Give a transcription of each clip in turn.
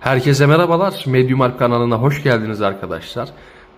Herkese merhabalar. Medium Alp kanalına hoş geldiniz arkadaşlar.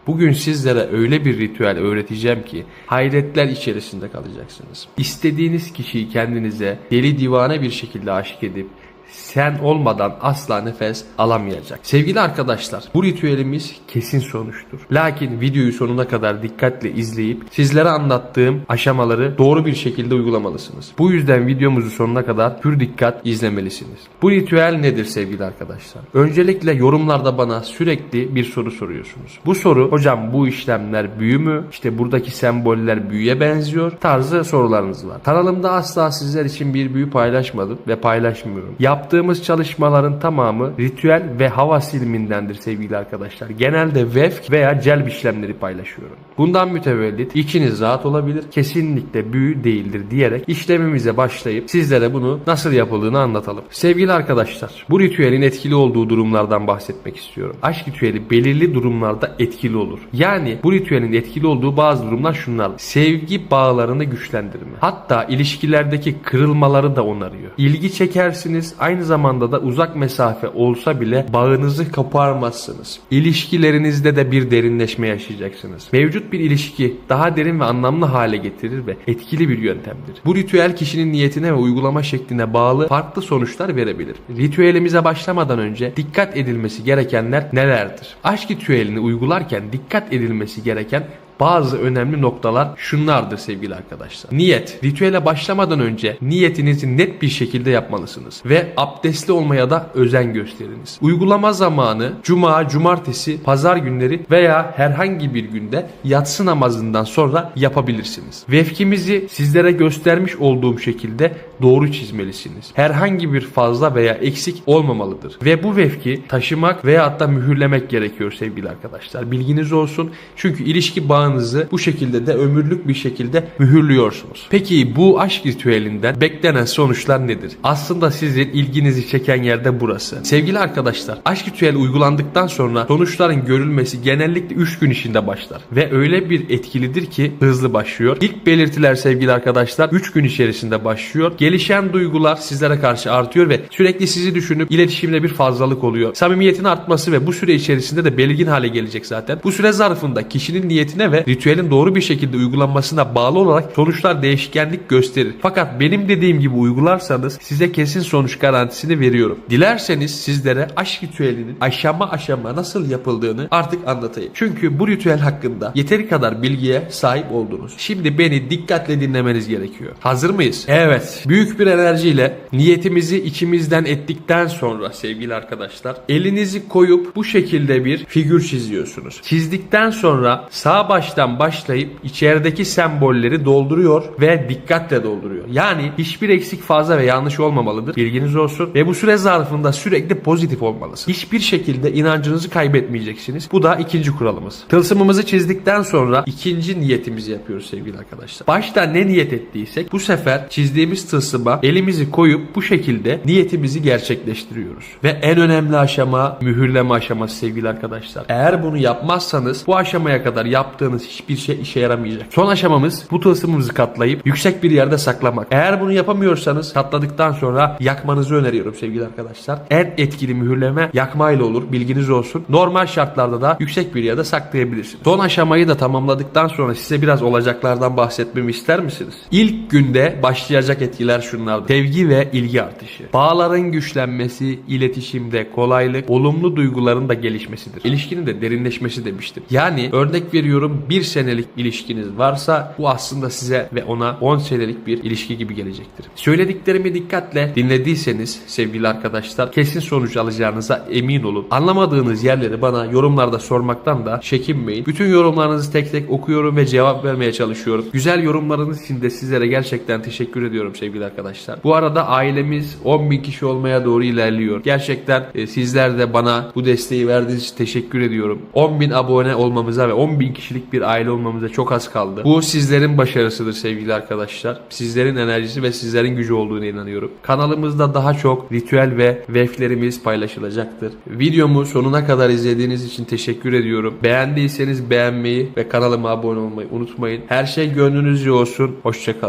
Bugün sizlere öyle bir ritüel öğreteceğim ki hayretler içerisinde kalacaksınız. İstediğiniz kişiyi kendinize deli divane bir şekilde aşık edip sen olmadan asla nefes alamayacak. Sevgili arkadaşlar bu ritüelimiz kesin sonuçtur. Lakin videoyu sonuna kadar dikkatle izleyip sizlere anlattığım aşamaları doğru bir şekilde uygulamalısınız. Bu yüzden videomuzu sonuna kadar pür dikkat izlemelisiniz. Bu ritüel nedir sevgili arkadaşlar? Öncelikle yorumlarda bana sürekli bir soru soruyorsunuz. Bu soru hocam bu işlemler büyü mü? İşte buradaki semboller büyüye benziyor tarzı sorularınız var. Kanalımda asla sizler için bir büyü paylaşmadım ve paylaşmıyorum. Yaptığımız çalışmaların tamamı ritüel ve hava silimindendir sevgili arkadaşlar. Genelde vefk veya celb işlemleri paylaşıyorum. Bundan mütevellit içiniz rahat olabilir, kesinlikle büyü değildir diyerek işlemimize başlayıp sizlere bunu nasıl yapıldığını anlatalım. Sevgili arkadaşlar, bu ritüelin etkili olduğu durumlardan bahsetmek istiyorum. Aşk ritüeli belirli durumlarda etkili olur. Yani bu ritüelin etkili olduğu bazı durumlar şunlar. Sevgi bağlarını güçlendirme. Hatta ilişkilerdeki kırılmaları da onarıyor. İlgi çekersiniz, aynı zamanda da uzak mesafe olsa bile bağınızı koparmazsınız. İlişkilerinizde de bir derinleşme yaşayacaksınız. Mevcut bir ilişki daha derin ve anlamlı hale getirir ve etkili bir yöntemdir. Bu ritüel kişinin niyetine ve uygulama şekline bağlı farklı sonuçlar verebilir. Ritüelimize başlamadan önce dikkat edilmesi gerekenler nelerdir? Aşk ritüelini uygularken dikkat edilmesi gereken bazı önemli noktalar şunlardır sevgili arkadaşlar. Niyet. Ritüele başlamadan önce niyetinizi net bir şekilde yapmalısınız. Ve abdestli olmaya da özen gösteriniz. Uygulama zamanı cuma, cumartesi, pazar günleri veya herhangi bir günde yatsı namazından sonra yapabilirsiniz. Vefkimizi sizlere göstermiş olduğum şekilde doğru çizmelisiniz. Herhangi bir fazla veya eksik olmamalıdır. Ve bu vefki taşımak veya hatta mühürlemek gerekiyor sevgili arkadaşlar. Bilginiz olsun. Çünkü ilişki bağınızı bu şekilde de ömürlük bir şekilde mühürlüyorsunuz. Peki bu aşk ritüelinden beklenen sonuçlar nedir? Aslında sizin ilginizi çeken yerde burası. Sevgili arkadaşlar, aşk ritüeli uygulandıktan sonra sonuçların görülmesi genellikle 3 gün içinde başlar. Ve öyle bir etkilidir ki hızlı başlıyor. İlk belirtiler sevgili arkadaşlar 3 gün içerisinde başlıyor. Gelişen duygular sizlere karşı artıyor ve sürekli sizi düşünüp iletişimde bir fazlalık oluyor. Samimiyetin artması ve bu süre içerisinde de belirgin hale gelecek zaten. Bu süre zarfında kişinin niyetine ve ritüelin doğru bir şekilde uygulanmasına bağlı olarak sonuçlar değişkenlik gösterir. Fakat benim dediğim gibi uygularsanız size kesin sonuç garantisini veriyorum. Dilerseniz sizlere aşk ritüelinin aşama aşama nasıl yapıldığını artık anlatayım. Çünkü bu ritüel hakkında yeteri kadar bilgiye sahip oldunuz. Şimdi beni dikkatle dinlemeniz gerekiyor. Hazır mıyız? Evet. Büyük bir enerjiyle niyetimizi içimizden ettikten sonra sevgili arkadaşlar elinizi koyup bu şekilde bir figür çiziyorsunuz. Çizdikten sonra sağ baştan başlayıp içerideki sembolleri dolduruyor ve dikkatle dolduruyor. Yani hiçbir eksik fazla ve yanlış olmamalıdır. Bilginiz olsun. Ve bu süre zarfında sürekli pozitif olmalısınız. Hiçbir şekilde inancınızı kaybetmeyeceksiniz. Bu da ikinci kuralımız. Tılsımımızı çizdikten sonra ikinci niyetimizi yapıyoruz sevgili arkadaşlar. Başta ne niyet ettiysek bu sefer çizdiğimiz tılsıma elimizi koyup bu şekilde niyetimizi gerçekleştiriyoruz. Ve en önemli aşama mühürleme aşaması sevgili arkadaşlar. Eğer bunu yapmazsanız bu aşamaya kadar yaptığınız hiçbir şey işe yaramayacak. Son aşamamız bu tılsımımızı katlayıp yüksek bir yerde saklamak. Eğer bunu yapamıyorsanız katladıktan sonra yakmanızı öneriyorum sevgili arkadaşlar. En etkili mühürleme yakmayla olur. Bilginiz olsun. Normal şartlarda da yüksek bir yerde saklayabilirsiniz. Son aşamayı da tamamladıktan sonra size biraz olacaklardan bahsetmemi ister misiniz? İlk günde başlayacak etkiler şunlardır. Sevgi ve ilgi artışı. Bağların güçlenmesi, iletişimde kolaylık, olumlu duyguların da gelişmesidir. İlişkinin de derinleşmesi demiştim. Yani örnek veriyorum bir senelik ilişkiniz varsa bu aslında size ve ona 10 senelik bir ilişki gibi gelecektir. Söylediklerimi dikkatle dinlediyseniz sevgili arkadaşlar kesin sonuç alacağınıza emin olun. Anlamadığınız yerleri bana yorumlarda sormaktan da çekinmeyin. Bütün yorumlarınızı tek tek okuyorum ve cevap vermeye çalışıyorum. Güzel yorumlarınız için de sizlere gerçekten teşekkür ediyorum sevgili arkadaşlar. Bu arada ailemiz 10 bin kişi olmaya doğru ilerliyor. Gerçekten e, sizler de bana bu desteği verdiğiniz için teşekkür ediyorum. 10 bin abone olmamıza ve 10 bin kişilik bir aile olmamıza çok az kaldı. Bu sizlerin başarısıdır sevgili arkadaşlar. Sizlerin enerjisi ve sizlerin gücü olduğunu inanıyorum. Kanalımızda daha çok ritüel ve veflerimiz paylaşılacaktır. Videomu sonuna kadar izlediğiniz için teşekkür ediyorum. Beğendiyseniz beğenmeyi ve kanalıma abone olmayı unutmayın. Her şey gönlünüzce olsun. Hoşçakalın.